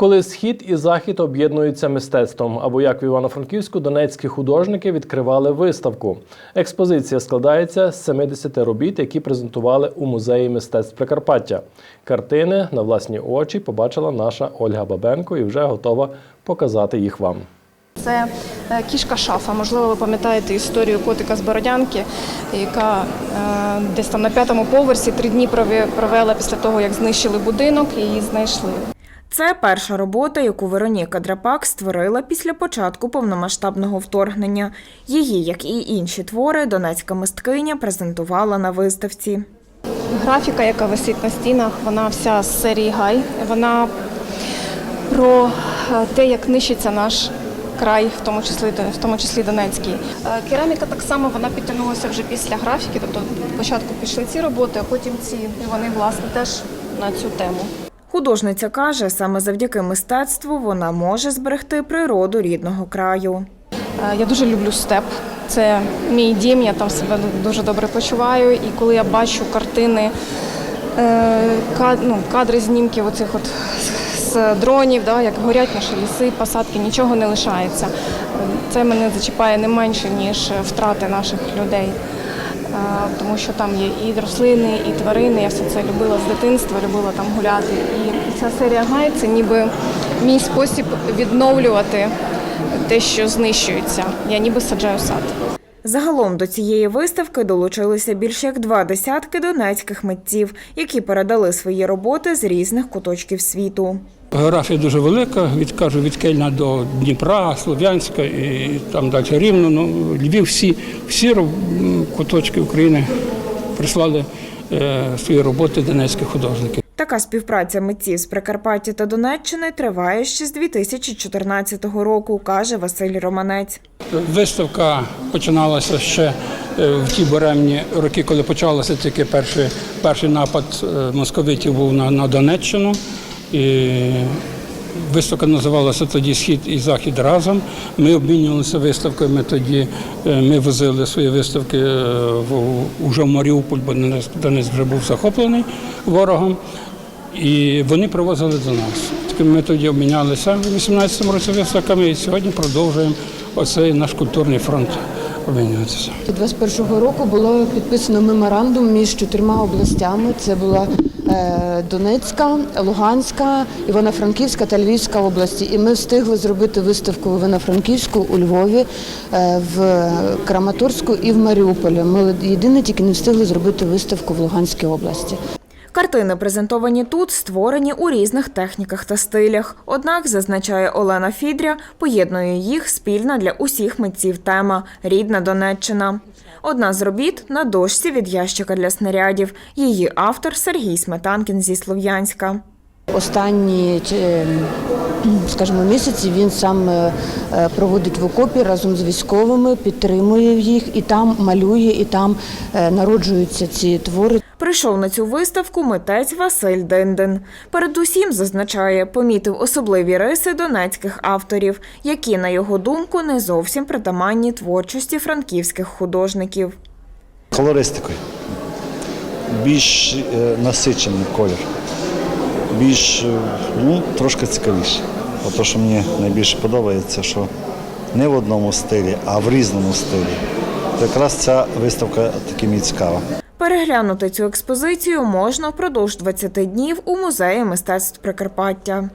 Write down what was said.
Коли схід і захід об'єднуються мистецтвом, або як в Івано-Франківську донецькі художники відкривали виставку. Експозиція складається з 70 робіт, які презентували у музеї мистецтв Прикарпаття. Картини на власні очі побачила наша Ольга Бабенко і вже готова показати їх вам. Це е, кішка шафа. Можливо, ви пам'ятаєте історію котика з Бородянки, яка е, десь там на п'ятому поверсі три дні прове- провела після того, як знищили будинок, і її знайшли. Це перша робота, яку Вероніка Драпак створила після початку повномасштабного вторгнення. Її, як і інші твори, донецька мисткиня презентувала на виставці. Графіка, яка висить на стінах, вона вся з серії Гай. Вона про е, те, як нищиться наш край, в тому числі в тому числі Донецький. Е, Кераміка так само вона підтягнулася вже після графіки. Тобто спочатку пішли ці роботи, а потім ці і вони власне теж на цю тему. Художниця каже, саме завдяки мистецтву вона може зберегти природу рідного краю. Е, Я дуже люблю степ. Це мій дім, я там себе дуже добре почуваю. І коли я бачу картини, е, ну, кадри знімків оцих от з дронів, як горять наші ліси, посадки, нічого не лишається. Е, Це мене зачіпає не менше, ніж втрати наших людей. Тому що там є і рослини, і тварини. Я все це любила з дитинства, любила там гуляти. І ця серія гай це ніби мій спосіб відновлювати те, що знищується. Я ніби саджаю сад. Загалом до цієї виставки долучилися більш як два десятки донецьких митців, які передали свої роботи з різних куточків світу. Географія дуже велика, від кажу, від Кельна до Дніпра, Слов'янська і там далі Рівно. Ну, Львів, всі, всі куточки України прислали е, свої роботи донецькі художники. Така співпраця митців з Прикарпаття та Донеччини триває ще з 2014 року, каже Василь Романець. Виставка починалася ще е, в ті буремні роки, коли почався тільки перший, перший напад е, московитів був на, на Донеччину. І виставка називалася тоді Схід і Захід разом. Ми обмінювалися виставкою. Ми тоді е, ми возили свої виставки в, уже в Маріуполь, бо Донецьк вже був захоплений ворогом. І вони привозили до нас. Ми тоді обмінялися в 18-му році виставками і сьогодні продовжуємо оцей наш культурний фронт обмінюватися. 21-го року було підписано меморандум між чотирма областями. Це була е, Донецька, Луганська, Івано-Франківська та Львівська області. І ми встигли зробити виставку в Івано-Франківську, у Львові, е, в Краматорську і в Маріуполі. Ми єдине тільки не встигли зробити виставку в Луганській області. Картини, презентовані тут, створені у різних техніках та стилях. Однак, зазначає Олена Фідря, поєднує їх спільна для усіх митців тема рідна Донеччина. Одна з робіт на дошці від ящика для снарядів. Її автор Сергій Сметанкін зі Слов'янська. Останні е, скажімо, місяці він сам е, е, проводить в окопі разом з військовими, підтримує їх і там малює, і там е, народжуються ці твори. Прийшов на цю виставку митець Василь Диндин. Передусім, зазначає, помітив особливі риси донецьких авторів, які, на його думку, не зовсім притаманні творчості франківських художників. колористикою. Більш насичений колір, більш ну, трошки цікавіше. Ото, що мені найбільше подобається, що не в одному стилі, а в різному стилі. То якраз ця виставка таким і цікава. Переглянути цю експозицію можна впродовж 20 днів у музеї мистецтв Прикарпаття.